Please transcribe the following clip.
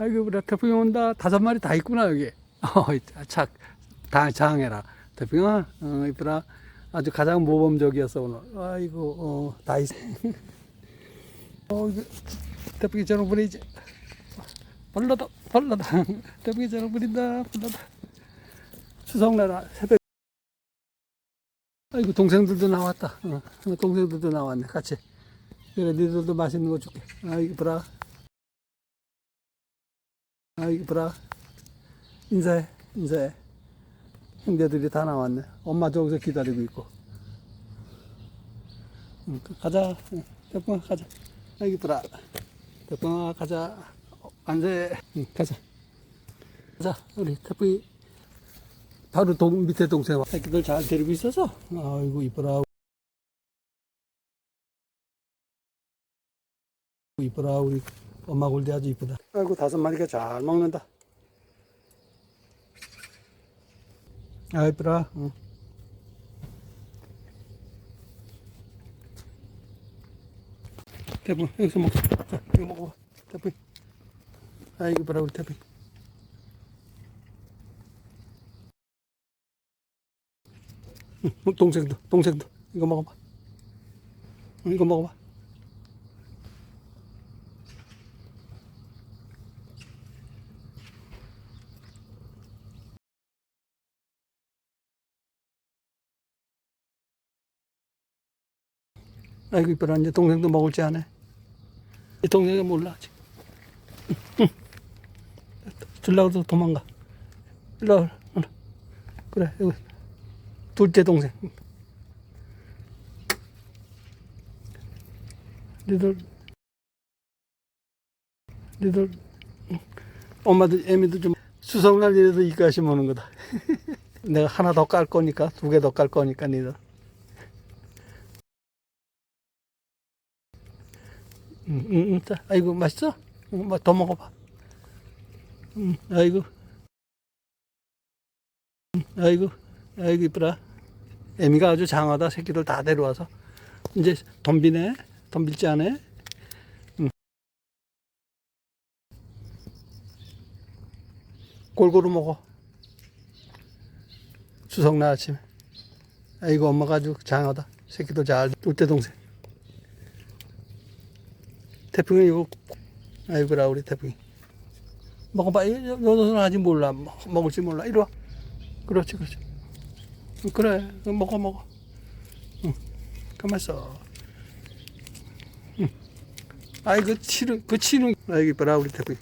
아이고, 우리 태풍이 온다. 다섯 마리 다 있구나, 여기. 어, 착, 다, 장해라. 태풍아, 어, 이쁘라. 아주 가장 모범적이었어, 오늘. 아이고, 어, 다 있어. 태풍이 저런 부리지. 벌러다, 벌러다. 태풍이 저런 부린다, 벌러다. 추석날 새벽. 아이고, 동생들도 나왔다. 어, 동생들도 나왔네, 같이. 그래, 니들도 맛있는 거 줄게. 아이고, 브라. 아이고, 브라. 인사해, 인사해. 형제들이 다 나왔네. 엄마 저기서 기다리고 있고. 응, 가자. 응, 대풍아, 가자. 아이고, 브라. 대풍아, 가자. 어, 안세. 응, 가자. 가자, 우리 태풍이. 바로 동, 밑에 동생 새끼들 잘 데리고 있어서. 아이고, 이쁘라. 이쁘라, 우리 엄마 골대 아주 이쁘다. 아이고, 다섯 마리가 잘 먹는다. 아, 이쁘라. 응. 태풍, 여기서 먹자. 자, 이거 먹어봐. 태풍. 아이고, 이쁘라, 우리 태풍. 응, 동생도, 동생도. 이거 먹어봐. 응, 이거 먹어봐. 아이고 이뻐라. 이제 동생도 먹을 줄 아네 이 동생이 몰라 아직. 응. 줄라고 도망가. 일로. 그래 여기. 둘째 동생. 니들. 니들. 응. 엄마도 애미도 좀 수성날 이래도 이까시 먹는 거다. 내가 하나 더 깔 거니까 두 개 더 깔 거니까 니들 응, 응, 응, 자, 아이고, 맛있어? 응, 뭐, 더 먹어봐. 응, 아이고. 응, 아이고, 아이고, 이쁘라. 애미가 아주 장하다. 새끼들 다 데려와서. 이제 덤비네. 덤빌지 않네. 응. 골고루 먹어. 추석날 아침에. 아이고, 엄마가 아주 장하다. 새끼들 잘, 둘째 동생. 태풍이 이거 아이고라 우리 태풍이. 먹어봐. 요 녀석은 아직 몰라. 먹- 먹을지 몰라. 이리 와. 그렇지 그렇지. 응, 그래. 응, 먹어 먹어. 응 가만 있어. 응. 아이 그 치는 그 치는 아이고 이뻐라 우리 태풍이